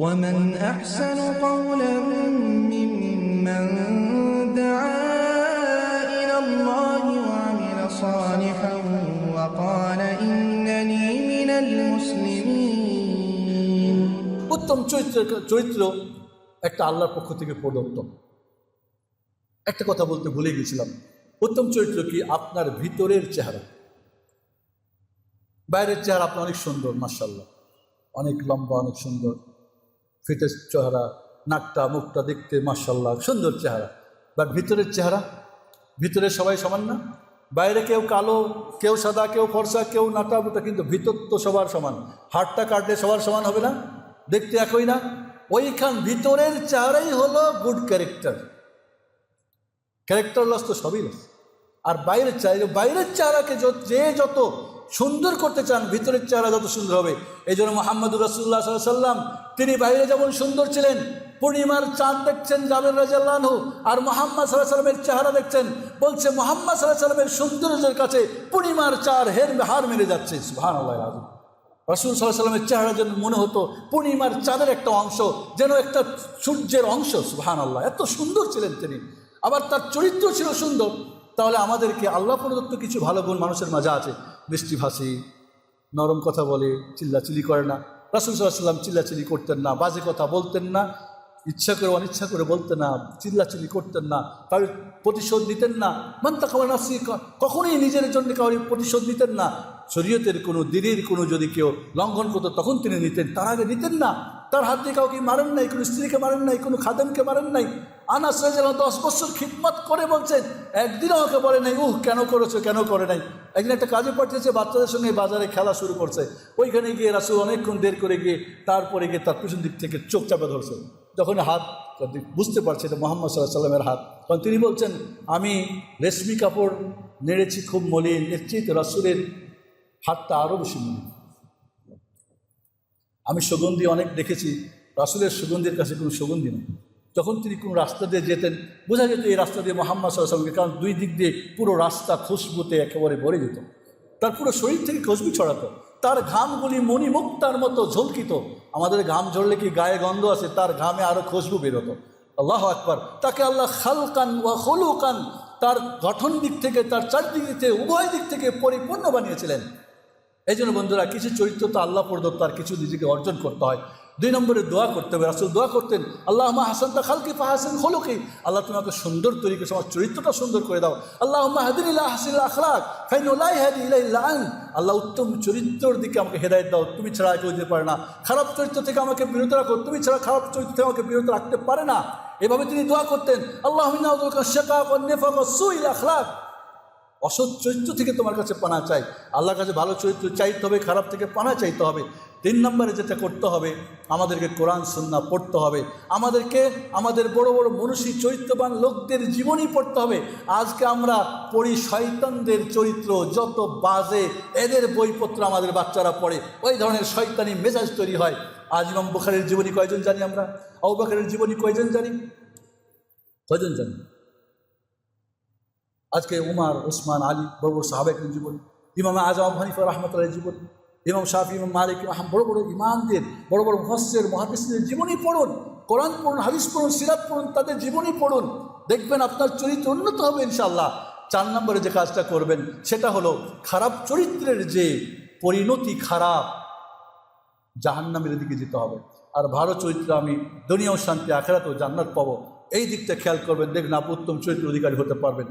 ومن أحسن قولا ممن دعا إلى الله وعمل صالحا وقال إنني من المسلمين উত্তম চরিত্র চরিত্র একটা আল্লাহর পক্ষ থেকে প্রদত্ত একটা কথা বলতে ভুলে গেছিলাম উত্তম চরিত্র কি আপনার ভিতরের চেহারা বাইরের চেহারা আপনার অনেক সুন্দর মার্শাল্লাহ অনেক লম্বা অনেক সুন্দর ফিটের চেহারা, নাকটা, মুখটা দেখতে মার্শাল্লাহ সুন্দর চেহারা। বাট ভিতরের চেহারা? ভিতরে সবাই সমান না? বাইরে কেউ কালো, কেউ সাদা, কেউ ফর্সা, কেউ নাটা বুটা, কিন্তু ভিতর তো সবার সমান। হাটটা কাটলে সবার সমান হবে না? দেখতে একই না? ওইখান ভিতরের চেহারাই হলো গুড ক্যারেক্টার ক্যারেক্টার লস তো সবই লস আর বাইরের চেহারা বাইরের চেহারাকে যে যত সুন্দর করতে চান, ভিতরের চেহারা যত সুন্দর হবে। এই জন্য মোহাম্মদুর রসুল্লাহ সাল্লাম তিনি বাইরে যেমন সুন্দর ছিলেন, পূর্ণিমার চাঁদ দেখছেন জাবের রাজাল্লাহু আর মোহাম্মদ সাল্লাহ সাল্লামের চেহারা দেখছেন, বলছে মোহাম্মদ সাল্লাহ সাল্লামের সৌন্দর্যের কাছে পূর্ণিমার চার হের হার মেরে যাচ্ছে রাজু রসুল সাল্লাহ সাল্লামের চেহারা যেন মনে হতো পূর্ণিমার চাঁদের একটা অংশ যেন একটা সূর্যের অংশ সুহান আল্লাহ এত সুন্দর ছিলেন তিনি। আবার তার চরিত্র ছিল সুন্দর, তাহলে আমাদেরকে আল্লাহ প্রদত্ত কিছু ভালো গুণ মানুষের মাঝে আছে। মিষ্টিভাষী, নরম কথা বলে, চিল্লাচিল্লি করে না। রাসুল সাল্লাম চিল্লাচিল্লি করতেন না, বাজে কথা বলতেন না, ইচ্ছা করে অনিচ্ছা করে বলতেন না, চিল্লাচিল্লি করতেন না, কারোর প্রতিশোধ নিতেন না। মান্তা খাবার নাসি কখনোই নিজের জন্য কারোর প্রতিশোধ নিতেন না। শরীয়তের কোনো দিনের কোনো যদি কেউ লঙ্ঘন করতো, তখন তিনি নিতেন, তার আগে নিতেন না। তার হাত দিয়ে কাউকে মারেন নাই, কোনো স্ত্রীকে মারেন নাই, কোনো খাদেমকে মারেন নাই। আনাস যেন দশ বছর খিদমত করে বলছেন একদিনও আমাকে বলে নাই, উহ, কেন করেছ, কেন করে নাই? একদিন একটা কাজে পাঠিয়েছে, বাচ্চাদের সঙ্গে বাজারে খেলা শুরু করছে। ওইখানে গিয়ে রাসুল অনেকক্ষণ দের করে গিয়ে তারপরে গিয়ে তার পিছন দিক থেকে চোখ চাপে ধরছে। যখন হাত, বুঝতে পারছে এটা মোহাম্মদ সাল্লাহ সাল্লামের হাত। তখন তিনি বলছেন, আমি রেশমি কাপড় নেড়েছি খুব মলিন চেয়ে রাসুলের হাতটা আরও বেশি মলিন। আমি সুগন্ধি অনেক দেখেছি, রাসুলের সুগন্ধির কাছে কোনো সুগন্ধি নেই। যখন তিনি কোনো রাস্তা দিয়ে যেতেন, বোঝা যেত এই রাস্তা দিয়ে মোহাম্মদ সাল্লামকে কারণ দুই দিক দিয়ে পুরো রাস্তা খুশবুতে একেবারে ভরে যেত। তার পুরো শরীর থেকে খুশবু ছড়াতো। তার ঘামগুলি মণিমুক্তার মতো ঝলকিত। আমাদের ঘাম ঝরলে কি গায়ে গন্ধ আছে তার ঘামে আরও খুশবু বেরোতো। আল্লাহ আকবর। তাকে আল্লাহ খালকান ওয়া হলুকান তার গঠন দিক থেকে, তার চারদিক থেকে, উভয় দিক থেকে পরিপূর্ণ বানিয়েছিলেন। এই জন্য বন্ধুরা, কিছু চরিত্র তো আল্লাহ প্রদত্ত আর কিছু নিজেকে অর্জন করতে হয়। দুই নম্বরে দোয়া করতে হবে। রাসুল দোয়া করতেন আল্লাহ হাসান তা খালকে ফাহাসেন হলোকে আল্লাহ তুমি সুন্দর তৈরি করে আমার চরিত্রটা সুন্দর করে দাও। আল্লাহ হাদিনিল্লাহ হাসিল আখলাক ফাইনুল্লাহ হাদি ইলাইল্লাহ আল্লাহ উত্তম চরিত্রর দিকে আমাকে হেদায়ত দাও, তুমি ছাড়া কেউ দিতে পারে না। খারাপ চরিত্র থেকে আমাকে বিরত রাখো, তুমি ছাড়া খারাপ চরিত্র থেকে আমাকে বিরত রাখতে পারে না। এভাবে তিনি দোয়া করতেন আল্লাহ শেখাক নেফাক সুইল আখলাক। অসৎ চরিত্র থেকে তোমার কাছে পানা চাই। আল্লাহর কাছে ভালো চরিত্র চাইতে হবে, খারাপ থেকে পানা চাইতে হবে। তিন নম্বরে যেটা করতে হবে, আমাদেরকে কোরআন, সন্না পড়তে হবে। আমাদেরকে, আমাদের বড় বড় মনুষী, চরিত্রবান লোকদের জীবনী পড়তে হবে। আজকে আমরা পড়ি শয়তানদের চরিত্র, যত বাজে এদের বইপত্র আমাদের বাচ্চারা পড়ে, ওই ধরনের শয়তানি মেজাজ তৈরি হয়। আজ ইমাম বুখারের জীবনী কয়জন জানি আমরা? আবু বকরের জীবনী কয়জন জানি? কয়জন জানি? আজকে উমার ওসমান আলী বড় বড় সাহাবেকের জীবন। ইমাম আজম হানিফা রহমতুল্লাহ জীবন। ইমাম শাফি, ইমাম মালিক আহম বড় বড় ইমামদের, বড় বড় মহস্যের মহাদিসদের জীবনী পড়ুন, কোরআন পড়ুন, হাদিস পড়ুন, সিরাত পড়ুন, তাদের জীবনী পড়ুন। দেখবেন আপনার চরিত্র উন্নত হবে ইনশাল্লাহ চার নম্বরে যে কাজটা করবেন, সেটা হলো খারাপ চরিত্রের যে পরিণতি খারাপ, জাহান্নামের দিকে যেতে হবে। আর ভালো চরিত্র আমি দুনিয়াও শান্তি আখেরাতেও জান্নাত পাবো। এই দিকটা খেয়াল করবেন, দেখবেন আপনি উত্তম চরিত্র অধিকারী হতে পারবেন।